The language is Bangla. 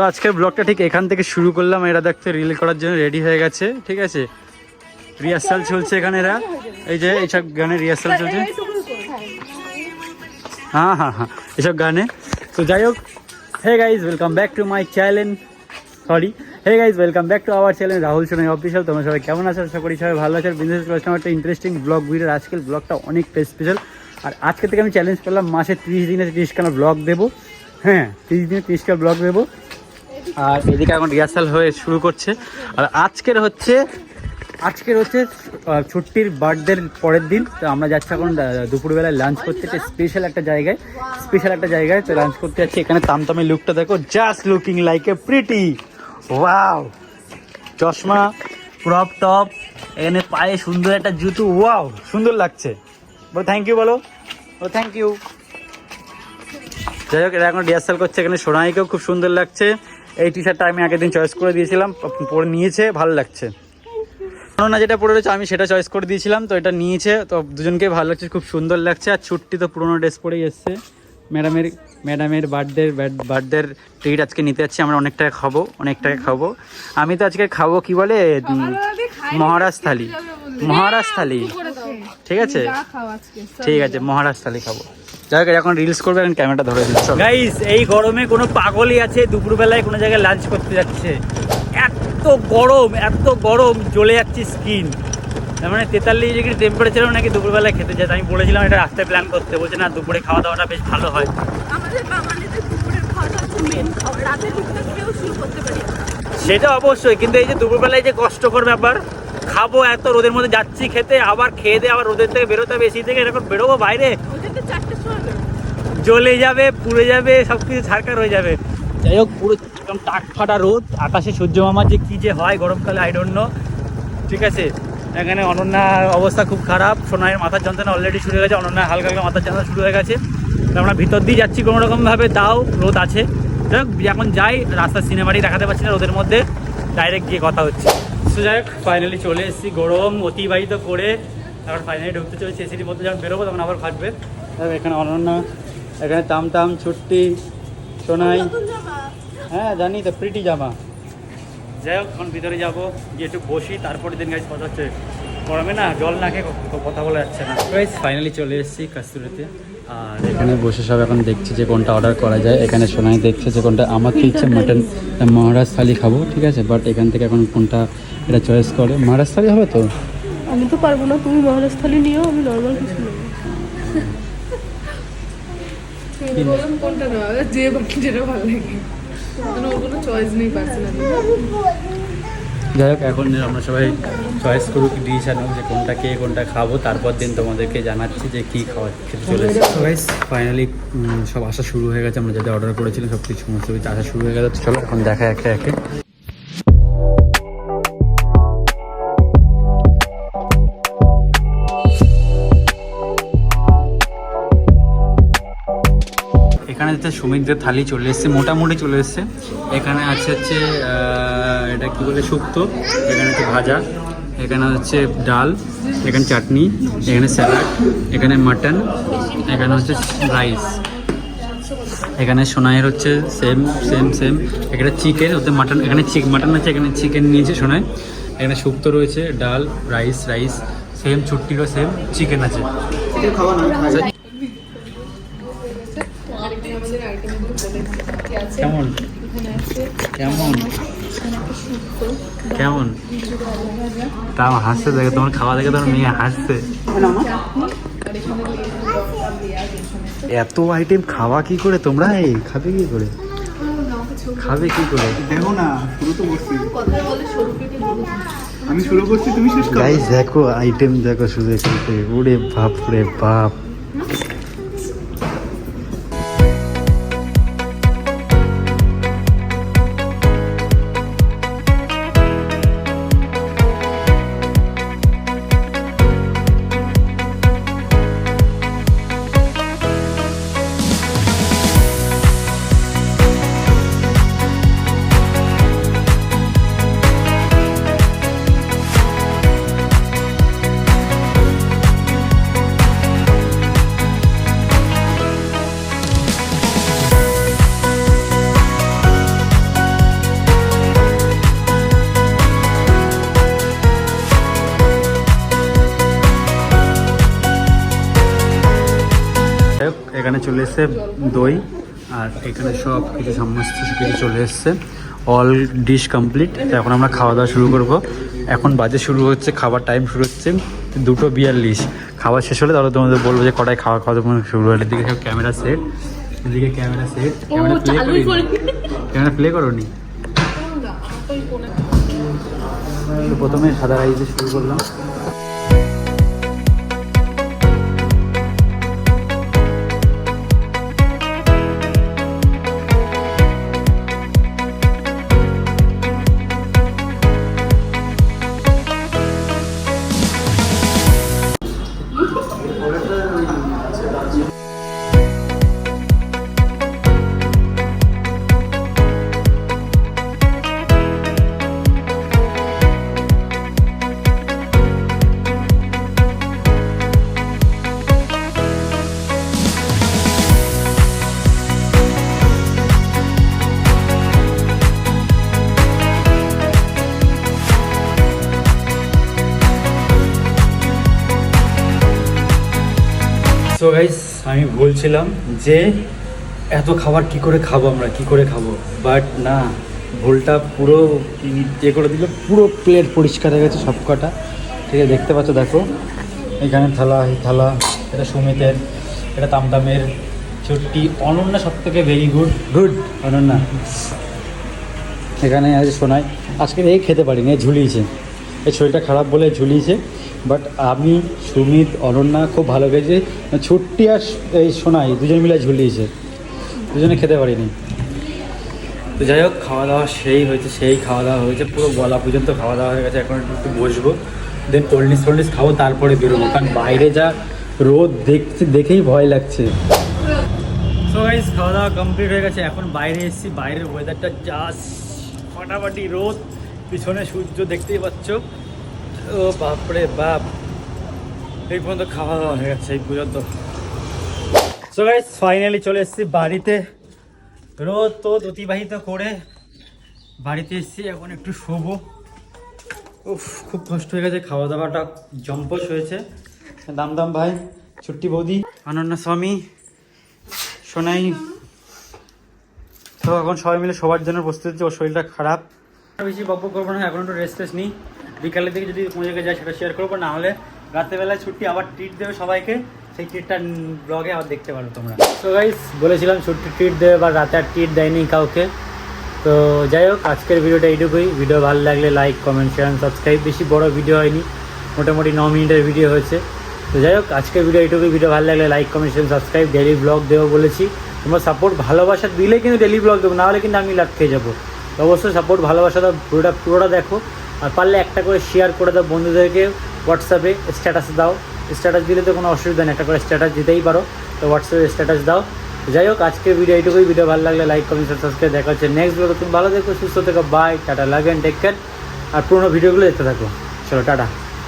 তো আজকের ব্লগটা ঠিক এখান থেকে শুরু করলাম। এরা দেখতে রিল করার জন্য রেডি হয়ে গেছে ঠিক আছে? রিহার্সাল চলছে এখানে এরা। এই যে এইসব গানে রিহার্সাল চলছে। হ্যাঁ হ্যাঁ হ্যাঁ এসব গানে। তো যাই হোক hey guys welcome back to my channel sorry hey guys welcome back to our channel Rahul Sonai official তোমরা সবাই কেমন আছো? আশা করি সবাই ভালো আছো। বিজনেস করছিলাম একটা ইন্টারেস্টিং ব্লগ ভিডিও আজকের ব্লগটা অনেক স্পেশাল আর আজকে থেকে আমি চ্যালেঞ্জ করলাম মাসে তিরিশ দিনে তিরিশখানা ব্লগ দেবো। হ্যাঁ তিরিশ দিনে তিরিশটা ব্লগ দেবো। আর এদিকে এখন রিহার্সাল হয়ে শুরু করছে। আর আজকের হচ্ছে আজকের হচ্ছে ছুটির বার্থডের পরের দিন। তো আমরা যাচ্ছি এখন দুপুরবেলায় লাঞ্চ করতে। একটা স্পেশাল একটা জায়গায় স্পেশাল একটা জায়গায় তো লাঞ্চ করতে যাচ্ছি। এখানে তামতামে লুকটা দেখো just looking like a pretty wow চশমা ক্রপ টপ এখানে পায়ে সুন্দর একটা জুতো। ওয়াও সুন্দর লাগছে। বলো থ্যাংক ইউ বলো। ও থ্যাংক ইউ যাই হোক এরা এখন রিহার্সাল করছে। এখানে সোনাইকেও খুব সুন্দর লাগছে। এই টি শার্টটা আমি আগের দিন চয়েস করে দিয়েছিলাম পরে নিয়েছে ভালো লাগছে। না যেটা পরে রয়েছে আমি সেটা চয়েস করে দিয়েছিলাম তো এটা নিয়েছে তো দুজনকে ভালো লাগছে খুব সুন্দর লাগছে। আর ছুট্টি তো পুরোনো ড্রেস পরেই এসছে। ম্যাডামের ম্যাডামের বার্থডে বার্থডের ট্রিট আজকে নিতে যাচ্ছি আমরা অনেক টাকা খাব অনেক টাকা খাব। আমি তো আজকে খাব কি বলে মহারাজ থালি মহারাজ থালি ঠিক আছে? ঠিক আছে মহারাজ থালি খাব। যাই হোক এখন রিলস করবে এখন ক্যামেরাটা ধরে দিচ্ছ। গাইস এই গরমে কোনো পাগলই আছে দুপুরবেলায় কোনো জায়গায় লাঞ্চ করতে যাচ্ছে। এত গরম এত গরম জ্বলে যাচ্ছে স্কিন তার মানে তেতাল্লিশ ডিগ্রি টেম্পারেচারও নাকি দুপুরবেলায় খেতে যায়। আমি বলেছিলাম এটা রাস্তায় প্ল্যান করতে। বলছে না দুপুরে খাওয়া দাওয়াটা বেশ ভালো হয়। সেটা অবশ্যই কিন্তু এই যে দুপুরবেলায় যে কষ্টকর ব্যাপার খাব এত রোদের মধ্যে যাচ্ছি খেতে আবার খেয়ে দিয়ে আবার রোদের থেকে বেরোতে হবে এসি থেকে এরকম বেরোবো বাইরে। জ্বলে যাবে পুড়ে যাবে সব কিছু ছারকার হয়ে যাবে। যাই হোক পুরো একদম টাক ফাটা রোদ আকাশে সূর্য মামার যে কী যে হয় গরমকালে আই ডোন্ট নো ঠিক আছে? এখানে অনন্যার অবস্থা খুব খারাপ সোনাইয়ের মাথার যন্ত্রণা অলরেডি শুরু হয়ে গেছে অনন্যার হালকা হালকা মাথার যন্ত্রণা শুরু হয়ে গেছে। তো আমরা ভিতর দিয়ে যাচ্ছি কোনো রকমভাবে তাও রোদ আছে। যাই হোক এখন যাই রাস্তার সিনেমাটি দেখাতে পারছি না রোদের মধ্যে ডাইরেক্ট গিয়ে কথা হচ্ছে। যাই হোক ফাইনালি চলে এসেছি। গরম অতিবাহিত করে তারপর ফাইনালি ঢুকতে চলেছি এসির মধ্যে। যখন বেরোবো তখন আবার ফাটবে। এখানে অনন্যা এখানে তাম তাম ছুট্টি সোনাই। হ্যাঁ জানি তো প্রিটি জামা। যাই হোক এখন ভিতরে যাব গিয়ে একটু বসি। তারপরে দিন গাছ কথা হচ্ছে। গরমে না জল না খেয়ে কথা বলা যাচ্ছে না। ফাইনালি চলে এসেছি কাস্তুরিতে। আর এখানে বসে সব এখন দেখছি যে কোনটা অর্ডার করা যায়। এখানে সোনাই দেখছে যে কোনটা। আমার তো ইচ্ছে মাটন মহারাজ থালি খাব ঠিক আছে? বাট এখান থেকে এখন কোনটা এটা চয়েস করে। মহারাজ থালি হবে তো? আমি তো পারব না তুমি মহারাজ থালি নিও আমি নর্মাল কিছু নেব। কোনটা নেওয়া যে যেটা ভালো লাগে। মানে কোনো চয়েস নেই পার্সোনালি যাই হোক এখন আমরা সবাই চয়েস করুক ডিসিশন হোক যে কোনটা কে কোনটা খাব তারপর দিন তোমাদেরকে জানাচ্ছি যে কী খাওয়া খেতে চলেছে। গাইস ফাইনালি সব আসা শুরু হয়ে গেছে আমরা যাতে অর্ডার করেছিলাম সব কিছু সমস্ত কিছু আসা শুরু হয়ে গেছে। তো চলো এখন দেখা একে একে। এখানে হচ্ছে সুমিতদের থালি চলে এসছে মোটামুটি চলে এসছে। এখানে আছে হচ্ছে এটা কি বলে শুক্তো? এখানে হচ্ছে ভাজা এখানে হচ্ছে ডাল এখানে চাটনি এখানে স্যালাড এখানে মাটন এখানে হচ্ছে রাইস। এখানে সোনাইয়ের হচ্ছে সেম সেম সেম এখানে চিকেন ওতে মাটন এখানে চিক মাটন আছে এখানে চিকেন নিয়েছে সোনাই। এখানে শুক্তো রয়েছে ডাল রাইস রাইস। সেম ছুট্টিরও সেম চিকেন আছে। কেমন? কেমন? একটা কেমন? তাও হাসছে দেখে তোমার খাওয়া দেখে তোমার মেয়ে হাসছে। এত আইটেম খাওয়া কি করে তোমরা? এই খাবে কি করে? খাবে কি করে? দেখো না শুরু তো করছি। আমি শুরু করছি তুমি শেষ করো। গাইস দেখো আইটেম দেখো শুধু এখানে। ওরে বাপ রে বাপ। এখানে চলে এসছে দই আর এখানে সব কিছু সমস্ত কিছু চলে এসছে। অল ডিশ কমপ্লিট এখন আমরা খাওয়া দাওয়া শুরু করব। এখন বাজে শুরু হচ্ছে খাবার টাইম শুরু হচ্ছে। দুটো বিয়াল্লিশ। খাবার শেষ হলে তাহলে তোমাদের বলব যে কটায় খাওয়া খাওয়া তোমার শুরু হলে। এদিকে সব ক্যামেরা সেট এদিকে ক্যামেরা সেট ক্যামেরা প্লে করি ক্যামেরা প্লে করো নি। প্রথমে সাদা রাইসে শুরু করলাম। সো গাইস আমি বলছিলাম যে এত খাবার কি করে খাব আমরা? কি করে খাব? বাট না ভুলটা পুরো ইয়ে করে দিল পুরো প্লেট পরিষ্কার হয়ে গেছে সব কটা ঠিক আছে দেখতে পাচ্ছ দেখো। এখানে থালা এই থালা এটা সুমিতের এটা তামতামের চুট্টি অনন্যা সব থেকে ভেরি গুড গুড অনন্যা। এখানে আছে সোনাই। আজকে এই খেতে পারিনি এই ঝুলিয়েছে। এই শরীরটা খারাপ বলে ঝুলিয়েছে বাট আমি, সুমিত, অনন্যা খুব ভালো খেয়েছি। ছুট্টি আর এই সোনাই দুজন মিলে ঝুলিয়েছে, দুজনে খেতে পারিনি। তো যাই হোক খাওয়া দাওয়া সেই হয়েছে, সেই খাওয়া দাওয়া হয়েছে, পুরো গলা পর্যন্ত খাওয়া দাওয়া হয়ে গেছে, এখন একটু বসবো দেন টোলনিস টোলনিস খাব, তারপরে বেরোবো, কারণ বাইরে যা রোদ দেখছি, দেখেই ভয় লাগছে। খাওয়া দাওয়া কমপ্লিট হয়ে গেছে, এখন বাইরে এসেছি, বাইরের ওয়েদারটা জাস্ট ফাটাফাটি রোদ। পিছনে সূর্য দেখতেই পাচ্ছ। ও বাপরে বাপ। এই পর্যন্ত খাওয়া দাওয়া হয়ে গেছে এই পর্যন্ত। ফাইনালি চলে এসেছি বাড়িতে। রোদ তো অতিবাহিত করে বাড়িতে এসেছি, এখন একটু শোবো। উফ, খুব কষ্ট হয়ে গেছে, খাওয়া দাওয়াটা জম্পস হয়েছে। দাম দাম ভাই ছুট্টি বৌদি অনন্যা স্বামী শোনাই তো এখন সবাই মিলে সবার জন্য প্রস্তুত ওর শরীরটা খারাপ। বেশি গল্প করব না, এখন একটু রেস্ট টেস্ট নিই। বিকালের দিকে যদি কোনো জায়গায় যায় সেটা শেয়ার করব, না হলে রাত্রেবেলায় ছুটি আবার ট্রিট দেবে সবাইকে। সেই ট্রিটটা ব্লগে আবার দেখতে পারো তোমরা। তো গাইস বলেছিলাম ছুটি ট্রিট দেবে বা রাতে আর ট্রিট দেয়নি কাউকে। তো যাই হোক, আজকের ভিডিওটা এইটুকুই। ভিডিও ভালো লাগলে লাইক কমেন্ট শেয়ার সাবস্ক্রাইব বেশি বড় ভিডিও হয়নি, মোটামুটি ন মিনিটের ভিডিও হয়েছে। তো যাই হোক, আজকের ভিডিও এইটুকুই। ভিডিও ভালো লাগলে like comment share subscribe daily blog দেবো বলেছি। তোমরা সাপোর্ট ভালোবাসা দিলে কিন্তু ডেলি ব্লগ দেবো নাহলে কিন্তু আমি লাভ খেয়ে যাব। অবশ্যই সাপোর্ট ভালোবাসা দাও, পুরোটা পুরোটা দেখো। আর পারলে একটা করে শেয়ার করে দাও বন্ধুদেরকে হোয়াটসঅ্যাপে স্ট্যাটাস দাও। স্ট্যাটাস দিলে তো কোনো অসুবিধা নেই, একটা করে স্ট্যাটাস দিতেই পারো। তো হোয়াটসঅ্যাপে স্ট্যাটাস দাও। যাই হোক আজকে ভিডিও এইটুকুই। ভিডিও ভালো লাগলে লাইক কমেন্ট সাবস্ক্রাইব দেখা হচ্ছে নেক্সট ভিডিও তুমি ভালো দেখো সুস্থ থেকো। বাই টাটা লাগেন টেক কেয়ার আর পুরোনো ভিডিওগুলো দেখতে থাকো। চলো টাটা